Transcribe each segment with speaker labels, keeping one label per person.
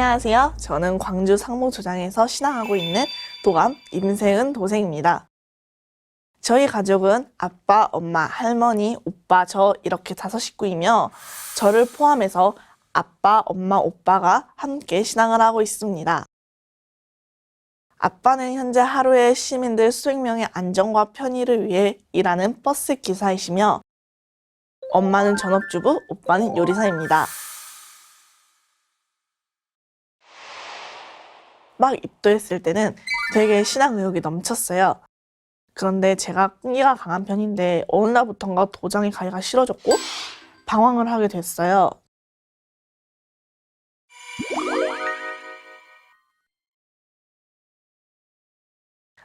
Speaker 1: 안녕하세요. 저는 광주 상무조장에서 신앙하고 있는 도감 임세은 도생입니다. 저희 가족은 아빠, 엄마, 할머니, 오빠, 저 이렇게 다섯 식구이며 저를 포함해서 아빠, 엄마, 오빠가 함께 신앙을 하고 있습니다. 아빠는 현재 하루에 시민들 수백 명의 안전과 편의를 위해 일하는 버스 기사이시며 엄마는 전업주부, 오빠는 요리사입니다. 막 입도했을 때는 되게 신앙 의욕이 넘쳤어요. 그런데 제가 끈기가 강한 편인데 어느 날부턴가 도장에 가기가 싫어졌고 방황을 하게 됐어요.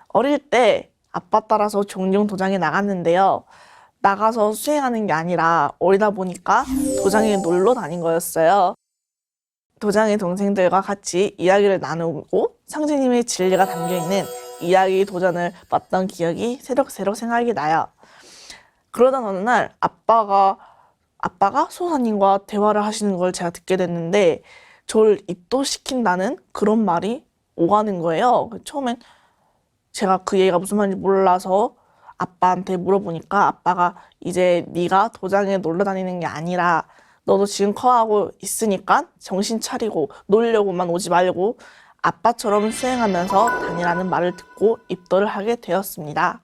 Speaker 1: 어릴 때 아빠 따라서 종종 도장에 나갔는데요. 나가서 수행하는 게 아니라 어리다 보니까 도장에 놀러 다닌 거였어요. 도장의 동생들과 같이 이야기를 나누고 상제님의 진리가 담겨 있는 이야기 도전을 봤던 기억이 새록새록 생각이 나요. 그러던 어느 날 아빠가 아빠가 소사님과 대화를 하시는 걸 제가 듣게 됐는데 저를 입도시킨다는 그런 말이 오가는 거예요. 처음엔 제가 그 얘기가 무슨 말인지 몰라서 아빠한테 물어보니까 아빠가 이제 네가 도장에 놀러 다니는 게 아니라 너도 지금 커하고 있으니까 정신 차리고 놀려고만 오지 말고 아빠처럼 수행하면서 다니라는 말을 듣고 입도를 하게 되었습니다.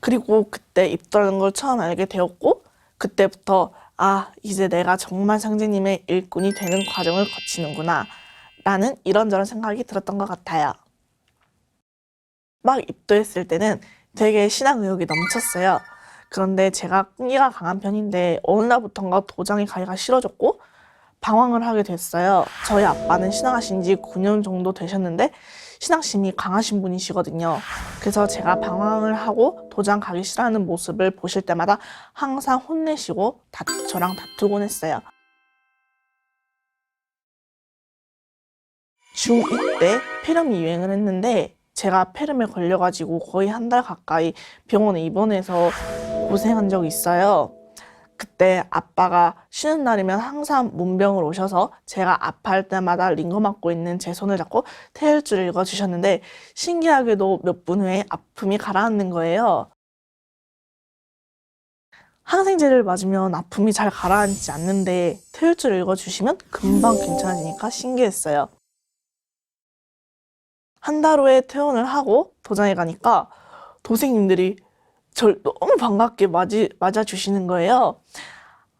Speaker 1: 그리고 그때 입도라는 걸 처음 알게 되었고 그때부터 아 이제 내가 정말 상제님의 일꾼이 되는 과정을 거치는구나 라는 이런저런 생각이 들었던 것 같아요. 막 입도했을 때는 되게 신앙 의욕이 넘쳤어요. 그런데 제가 끈기가 강한 편인데 어느 날부턴가 도장에 가기가 싫어졌고 방황을 하게 됐어요. 저희 아빠는 신앙하신 지 9년 정도 되셨는데 신앙심이 강하신 분이시거든요. 그래서 제가 방황을 하고 도장 가기 싫어하는 모습을 보실 때마다 항상 혼내시고 다, 저랑 다투곤 했어요. 중2 때 폐렴이 유행을 했는데 제가 폐렴에 걸려가지고 거의 한 달 가까이 병원에 입원해서 고생한 적이 있어요. 그때 아빠가 쉬는 날이면 항상 문병을 오셔서 제가 아파할 때마다 링거 맞고 있는 제 손을 잡고 태일주를 읽어주셨는데 신기하게도 몇 분 후에 아픔이 가라앉는 거예요. 항생제를 맞으면 아픔이 잘 가라앉지 않는데 태일주를 읽어주시면 금방 괜찮아지니까 신기했어요. 한 달 후에 퇴원을 하고 도장에 가니까 도생님들이 절 너무 반갑게 맞이, 맞아주시는 거예요.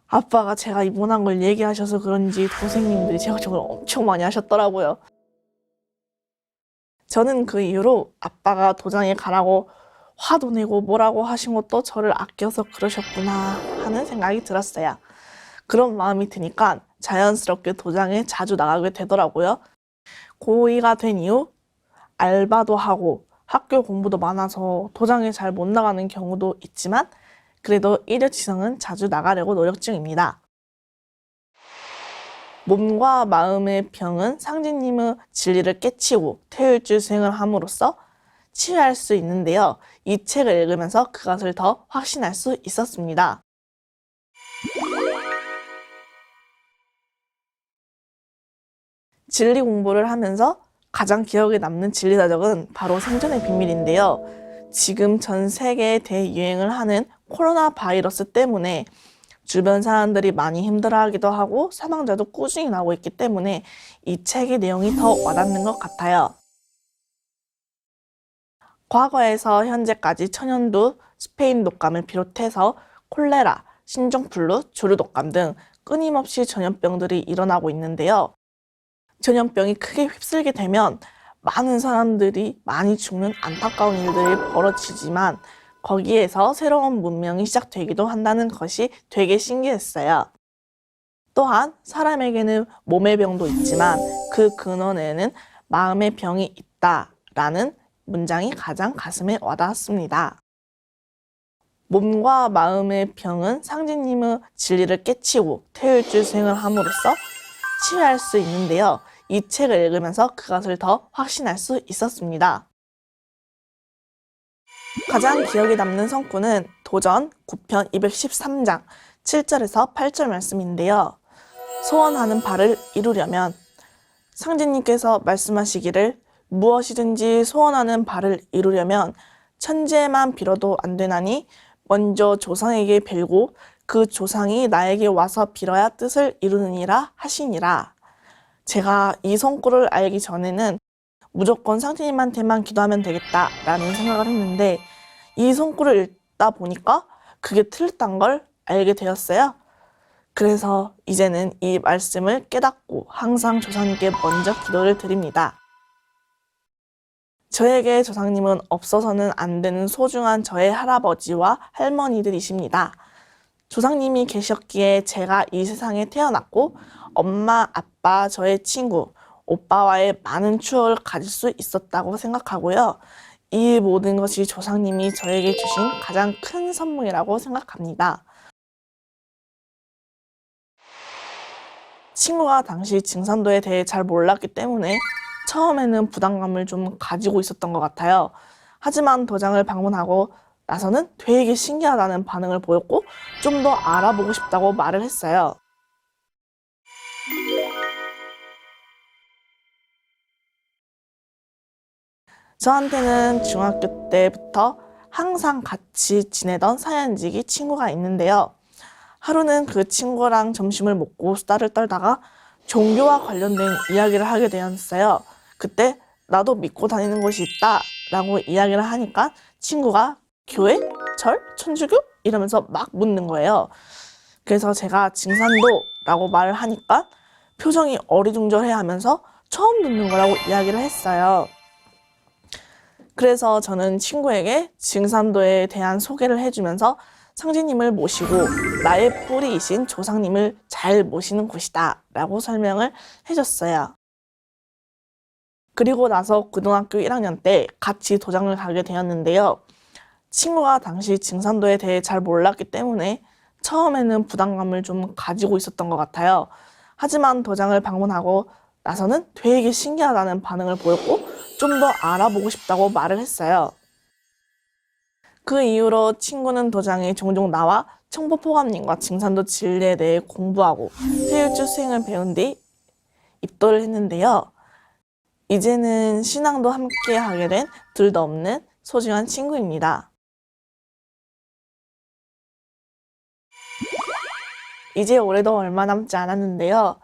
Speaker 1: 아빠가 제가 입원한 걸 얘기하셔서 그런지 도생님들이 제가 저걸 엄청 많이 하셨더라고요. 저는 그 이후로 아빠가 도장에 가라고 화도 내고 뭐라고 하신 것도 저를 아껴서 그러셨구나 하는 생각이 들었어요. 그런 마음이 드니까 자연스럽게 도장에 자주 나가게 되더라고요. 고2가 된 이후 알바도 하고 학교 공부도 많아서 도장에 잘 못 나가는 경우도 있지만 그래도 일요지성은 자주 나가려고 노력 중입니다. 몸과 마음의 병은 상진님의 진리를 깨치고 태울주 수행을 함으로써 치유할 수 있는데요. 이 책을 읽으면서 그것을 더 확신할 수 있었습니다. 진리 공부를 하면서 가장 기억에 남는 진리사적은 바로 생존의 비밀인데요. 지금 전 세계에 대유행을 하는 코로나 바이러스 때문에 주변 사람들이 많이 힘들어하기도 하고 사망자도 꾸준히 나오고 있기 때문에 이 책의 내용이 더 와닿는 것 같아요. 과거에서 현재까지 천연두, 스페인 독감을 비롯해서 콜레라, 신종플루, 조류 독감 등 끊임없이 전염병들이 일어나고 있는데요. 전염병이 크게 휩쓸게 되면 많은 사람들이 많이 죽는 안타까운 일들이 벌어지지만 거기에서 새로운 문명이 시작되기도 한다는 것이 되게 신기했어요. 또한 사람에게는 몸의 병도 있지만 그 근원에는 마음의 병이 있다라는 문장이 가장 가슴에 와닿았습니다. 몸과 마음의 병은 상진님의 진리를 깨치고 수행을 함으로써 치유할 수 있는데요. 이 책을 읽으면서 그것을 더 확신할 수 있었습니다. 가장 기억에 남는 성구는 도전 9편 213장 7절에서 8절 말씀인데요. 소원하는 바를 이루려면 상진님께서 말씀하시기를 무엇이든지 소원하는 바를 이루려면 천재만 빌어도 안 되나니 먼저 조상에게 빌고 그 조상이 나에게 와서 빌어야 뜻을 이루느니라 하시니라. 제가 이 성구를 알기 전에는 무조건 상진님한테만 기도하면 되겠다라는 생각을 했는데 이 성구를 읽다 보니까 그게 틀렸단 걸 알게 되었어요. 그래서 이제는 이 말씀을 깨닫고 항상 조상님께 먼저 기도를 드립니다. 저에게 조상님은 없어서는 안 되는 소중한 저의 할아버지와 할머니들이십니다. 조상님이 계셨기에 제가 이 세상에 태어났고 엄마, 아빠, 저의 친구, 오빠와의 많은 추억을 가질 수 있었다고 생각하고요. 이 모든 것이 조상님이 저에게 주신 가장 큰 선물이라고 생각합니다. 친구가 당시 증산도에 대해 잘 몰랐기 때문에 처음에는 부담감을 좀 가지고 있었던 것 같아요. 하지만 도장을 방문하고 나서는 되게 신기하다는 반응을 보였고 좀 더 알아보고 싶다고 말을 했어요. 저한테는 중학교 때부터 항상 같이 지내던 사연지기 친구가 있는데요. 하루는 그 친구랑 점심을 먹고 수다를 떨다가 종교와 관련된 이야기를 하게 되었어요. 그때 나도 믿고 다니는 곳이 있다 라고 이야기를 하니까 친구가 교회? 절? 천주교? 이러면서 막 묻는 거예요. 그래서 제가 징산도라고 말을 하니까 표정이 어리둥절해 하면서 처음 듣는 거라고 이야기를 했어요. 그래서 저는 친구에게 징산도에 대한 소개를 해주면서 상진님을 모시고 나의 뿌리이신 조상님을 잘 모시는 곳이다 라고 설명을 해줬어요. 그리고 나서 고등학교 1학년 때 같이 도장을 가게 되었는데요. 친구가 당시 징산도에 대해 잘 몰랐기 때문에 처음에는 부담감을 좀 가지고 있었던 것 같아요. 하지만 도장을 방문하고 나서는 되게 신기하다는 반응을 보였고 좀 더 알아보고 싶다고 말을 했어요. 그 이후로 친구는 도장에 종종 나와 청포포감님과 징산도 진리에 대해 공부하고 세일주 수행을 배운 뒤 입도를 했는데요. 이제는 신앙도 함께 하게 된 둘도 없는 소중한 친구입니다. 이제 올해도 얼마 남지 않았는데요.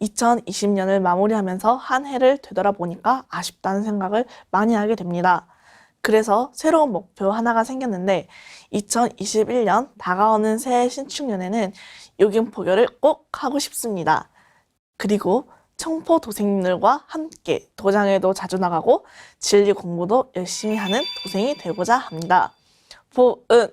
Speaker 1: 2020년을 마무리하면서 한 해를 되돌아보니까 아쉽다는 생각을 많이 하게 됩니다. 그래서 새로운 목표 하나가 생겼는데 2021년 다가오는 새해 신축년에는 요긴포교를 꼭 하고 싶습니다. 그리고 청포 도생님들과 함께 도장에도 자주 나가고 진리 공부도 열심히 하는 도생이 되고자 합니다. 보은